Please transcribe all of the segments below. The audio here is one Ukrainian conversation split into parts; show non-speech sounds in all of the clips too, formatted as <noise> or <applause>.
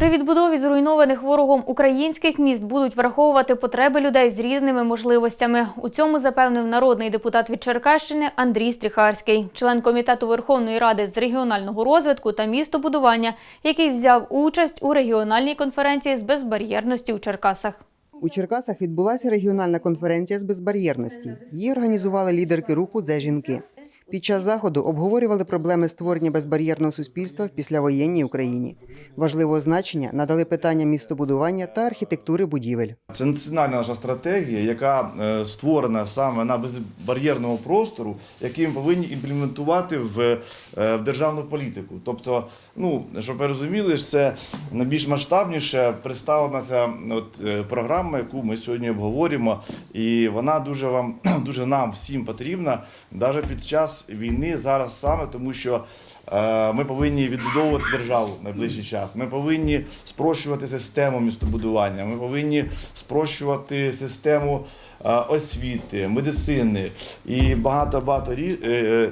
При відбудові зруйнованих ворогом українських міст будуть враховувати потреби людей з різними можливостями. У цьому запевнив народний депутат від Черкащини Андрій Стріхарський, член комітету Верховної Ради з регіонального розвитку та містобудування, який взяв участь у регіональній конференції з безбар'єрності у Черкасах. У Черкасах відбулася регіональна конференція з безбар'єрності. Її організували лідерки руху «Це жінки». Під час заходу обговорювали проблеми створення безбар'єрного суспільства в післявоєнній Україні. Важливого значення надали питання містобудування та архітектури будівель. Це національна наша стратегія, яка е, створена саме на безбар'єрному простору, який ми повинні імплементувати в, е, державну політику. Тобто, ну щоб ви розуміли, це найбільш масштабніше представлена ця от, е, програма, яку ми сьогодні обговорюємо, і вона дуже вам <clears throat> дуже нам всім потрібна, навіть під час війни зараз саме, тому що. Е, Ми повинні відбудовувати державу в найближчий час. Ми повинні спрощувати систему містобудування. Ми повинні спрощувати систему е, освіти, медицини і багато багато е,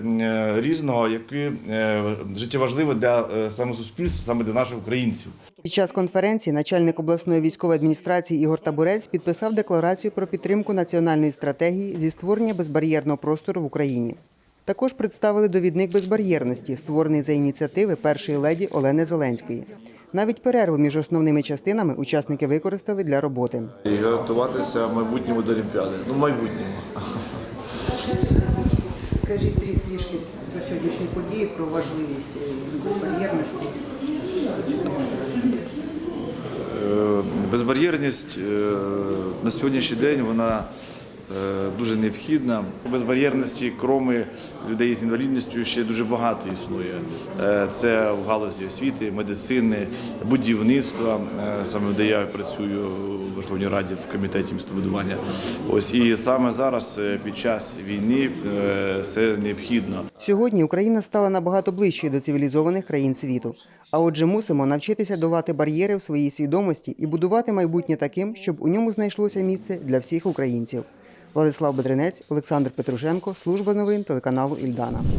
різного, яке життєважливе для саме суспільства, саме для наших українців. Під час конференції начальник обласної військової адміністрації Ігор Табурець підписав декларацію про підтримку національної стратегії зі створення безбар'єрного простору в Україні. Також представили довідник безбар'єрності, створений за ініціативи першої леді Олени Зеленської. Навіть перерву між основними частинами учасники використали для роботи. І готуватися майбутньому до Олімпіади. Ну, майбутньому. Скажіть трішки про сьогоднішні події, про важливість безбар'єрності. Е, Безбар'єрність е, на сьогоднішній день вона е, дуже необхідна. Безбар'єрності, кроме людей з інвалідністю, ще дуже багато існує. Е, Це в галузі освіти, медицини, будівництва, е, саме де я працюю у Верховній Раді в комітеті містобудування. Ось і саме зараз, е, під час війни, е, це необхідно. Сьогодні Україна стала набагато ближчою до цивілізованих країн світу. А отже, мусимо навчитися долати бар'єри в своїй свідомості і будувати майбутнє таким, щоб у ньому знайшлося місце для всіх українців. Владислав Бедренець, Олександр Петрушенко, служба новин телеканалу Ільдана.